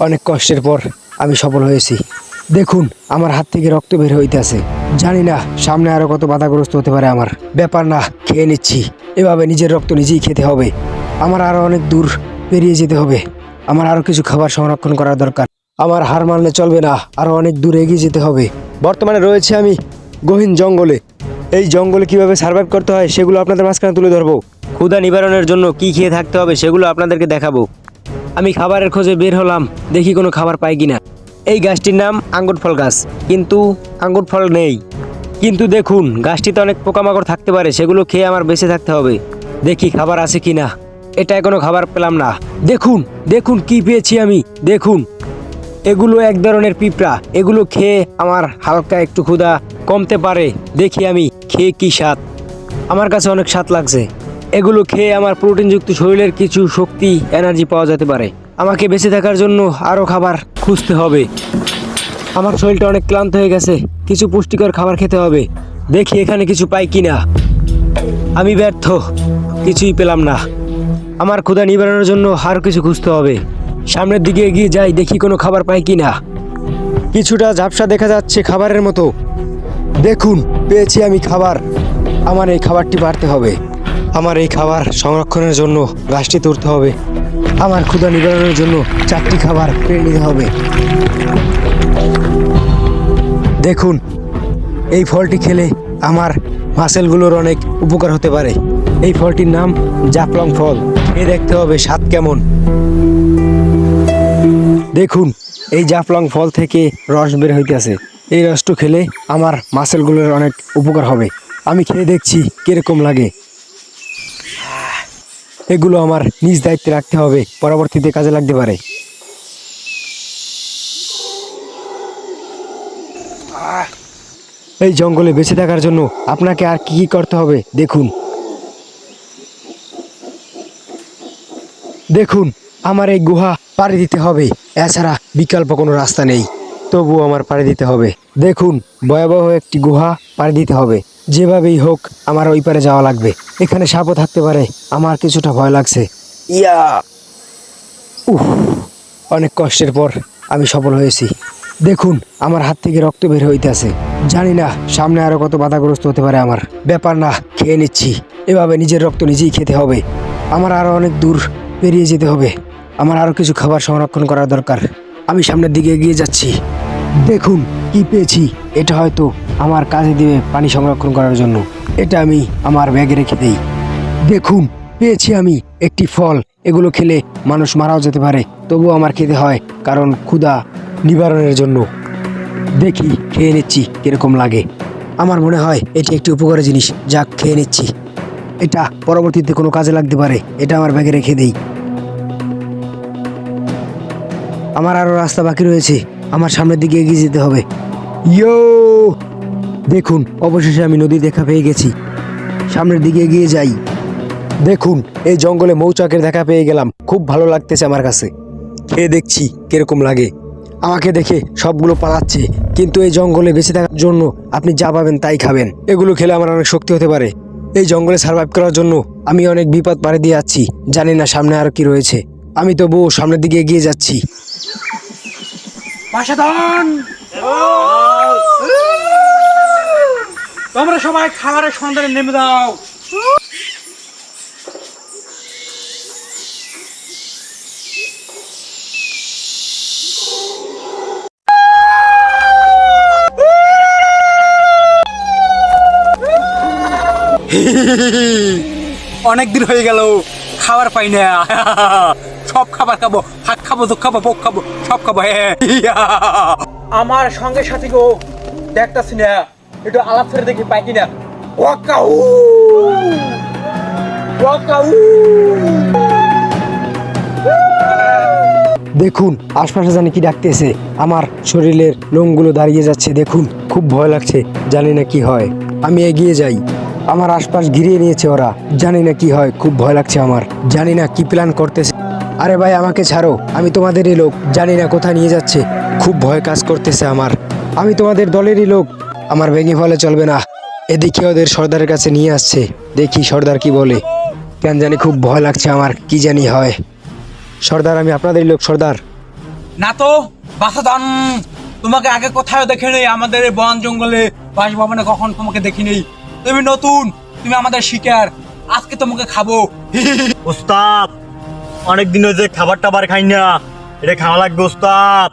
অনেক কষ্টের পর আমি সফল হয়েছি। দেখুন, আমার হাত থেকে রক্ত বের হইতেছে জানি না, সামনে আরও কত বাধাগ্রস্ত হতে পারে আমার। ব্যাপার না, খেয়ে নিচ্ছি। এভাবে নিজের রক্ত নিজেই খেতে হবে। আমার আরও অনেক দূর পেরিয়ে যেতে হবে। আমার আরও কিছু খাবার সংরক্ষণ করার দরকার। আমার হার মানলে চলবে না, আরও অনেক দূর এগিয়ে যেতে হবে। বর্তমানে রয়েছে আমি গহীন জঙ্গলে। এই জঙ্গলে কীভাবে সার্ভাইভ করতে হয়, সেগুলো আপনাদের মাঝখানে তুলে ধরবো। ক্ষুধা নিবারণের জন্য কি খেয়ে থাকতে হবে, সেগুলো আপনাদেরকে দেখাবো। আমি খাবারের খোঁজে বের হলাম, দেখি কোনো খাবার পাই কিনা। এই গাছটির নাম আঙ্গুর ফল গাছ, কিন্তু আঙ্গুর ফল নেই। কিন্তু দেখুন, গাছটিতে অনেক পোকামাকড় থাকতে পারে, সেগুলো খেয়ে আমার বেঁচে থাকতে হবে। দেখি খাবার আছে কিনা। এটায় কোনো খাবার পেলাম না। দেখুন দেখুন কি পেয়েছি আমি, দেখুন। এগুলো এক ধরনের পিঁপড়া, এগুলো খেয়ে আমার হালকা একটু ক্ষুধা কমতে পারে। দেখি আমি, খেয়ে কি স্বাদ। আমার কাছে অনেক স্বাদ লাগছে। এগুলো খেয়ে আমার প্রোটিনযুক্ত শরীরের কিছু শক্তি এনার্জি পাওয়া যেতে পারে। আমাকে বেঁচে থাকার জন্য আরও খাবার খুঁজতে হবে। আমার শরীরটা অনেক ক্লান্ত হয়ে গেছে, কিছু পুষ্টিকর খাবার খেতে হবে। দেখি এখানে কিছু পাই কি না আমি ব্যর্থ, কিছুই পেলাম না। আমার ক্ষুধা নিবারণের জন্য আরও কিছু খুঁজতে হবে। সামনের দিকে এগিয়ে যাই, দেখি কোনো খাবার পাই কি না কিছুটা ঝাপসা দেখা যাচ্ছে খাবারের মতো। দেখুন, পেয়েছি আমি খাবার। আমার এই খাবারটি বাড়তে হবে। আমার এই খাবার সংরক্ষণের জন্য গাছটি তুলতে হবে। আমার ক্ষুধা নিবারণের জন্য চারটি খাবার পেয়ে নিতে হবে। দেখুন, এই ফলটি খেলে আমার মাসেলগুলোর অনেক উপকার হতে পারে। এই ফলটির নাম জাফলং ফল। এ দেখতে হবে স্বাদ কেমন। দেখুন, এই জাফলং ফল থেকে রস বের হইতে হইতেছে। এই রসটা খেলে আমার মাসেলগুলোর অনেক উপকার হবে। আমি খেয়ে দেখছি কীরকম লাগে। এগুলো আমার নিজ দায়িত্বে রাখতে হবে, পরবর্তীতে কাজে লাগতে পারে। এই জঙ্গলে বেঁচে থাকার জন্য আপনাকে আর কি কি করতে হবে, দেখুন। দেখুন, আমার এই গুহা পাড়ি দিতে হবে, এছাড়া বিকল্প কোনো রাস্তা নেই। তবুও আমার পাড়ি দিতে হবে। দেখুন, ভয়াবহ একটি গুহা পাড়ি দিতে হবে। যেভাবেই হোক, আমার ওই পারে যাওয়া লাগবে। এখানে সাপও থাকতে পারে। আমার কিছুটা ভয় লাগছে। ইয়া! উহ অনেক কষ্টের পর আমি সফল হয়েছি। দেখুন, আমার হাত থেকে রক্ত বের হইতেছে জানি না, সামনে আরও কত বাধাগ্রস্ত হতে পারে আমার। ব্যাপার না, খেয়ে নিচ্ছি। এভাবে নিজের রক্ত নিজেই খেতে হবে। আমার আরও অনেক দূর পেরিয়ে যেতে হবে। আমার আরও কিছু খাবার সংরক্ষণ করার দরকার। আমি সামনের দিকে এগিয়ে যাচ্ছি। দেখুন, কি পেয়েছি। এটা হয়তো আমার কাজে দিবে পানি সংরক্ষণ করার জন্য। এটা আমি আমার ব্যাগে রেখে দিই। দেখুন, পেয়েছি আমি একটি ফল। এগুলো খেলে মানুষ মারাও যেতে পারে, তবুও আমার খেতে হয়, কারণ ক্ষুধা নিবারণের জন্য। দেখি, খেয়ে নিচ্ছি, কীরকম লাগে। আমার মনে হয় এটি একটি উপকারী জিনিস। যা খেয়ে নিচ্ছি। এটা পরবর্তীতে কোনো কাজে লাগতে পারে, এটা আমার ব্যাগে রেখে দেই। আমার আরও রাস্তা বাকি রয়েছে। আমার সামনের দিকে এগিয়ে যেতে হবে। ইয়ো! দেখুন, অবশেষে আমি নদী দেখা পেয়ে গেছি। সামনের দিকে এগিয়ে যাই। দেখুন, এই জঙ্গলে মৌচাকের দেখা পেয়ে গেলাম। খুব ভালো লাগতেছে আমার কাছে। খেয়ে দেখছি কীরকম লাগে। আমাকে দেখে সবগুলো পালাচ্ছে, কিন্তু এই জঙ্গলে বেঁচে থাকার জন্য আপনি যা পাবেন তাই খাবেন। এগুলো খেলে আমার অনেক শক্তি হতে পারে। এই জঙ্গলে সার্ভাইভ করার জন্য আমি অনেক বিপদ পাড়ি দিয়ে যাচ্ছি। জানি না সামনে আর কি রয়েছে। আমি তো বউ সামনের দিকে এগিয়ে যাচ্ছি। পাশাদন তোমরা সবাই খাবারের সন্ধানে নেমে দাও অনেক দিন হয়ে গেল, খাবার পাই না। সব খাবার খাব। খাব দুঃখ খাব পোক খাব সব খাব হ্যাঁ আমার সঙ্গে সাথে গো দেখতাছি না একটু আলাপ ছেড়ে দেখি পাই কিনা। ওয়াকাউ! ওয়াকাউ! দেখুন আশপাশে জানি কি ডাকতেছে আমার শরীরের লোমগুলো দাঁড়িয়ে যাচ্ছে দেখুন খুব ভয় লাগছে জানি না কি হয়। আমি এগিয়ে যাই আমার আশপাশ ঘিরিয়ে নিয়েছে ওরা জানি না কি হয় খুব ভয় লাগছে আমার জানি না কি প্ল্যান করতেছে। আরে ভাই আমাকে ছাড়ো। আমি তোমাদেরই লোক জানি না কোথায় নিয়ে যাচ্ছে। খুব ভয় কাজ করতেছে আমার। আমি তোমাদের দলেরই লোক। আমার ভেঙে ফলে চলবে না। এদিকে ওদের সর্দারের কাছে নিয়ে আসছে। দেখি সর্দার কি বলে। কেন জানি খুব ভয় লাগছে আমার কি জানি হয়। সর্দার আমি আপনাদেরই লোক সর্দার। না তো বাসাদান তোমাকে আগে কোথায় দেখে নেই। আমাদের বন জঙ্গলে বাসভবনে কখন তোমাকে দেখি নেই। তুমি নতুন তুমি আমাদের শিকার। আজকে তোমাকে খাব। ওস্তাদ অনেকদিন হয়েছে খাবার টাবার খাই না। এটা খাওয়া লাগবে ওস্তাদ।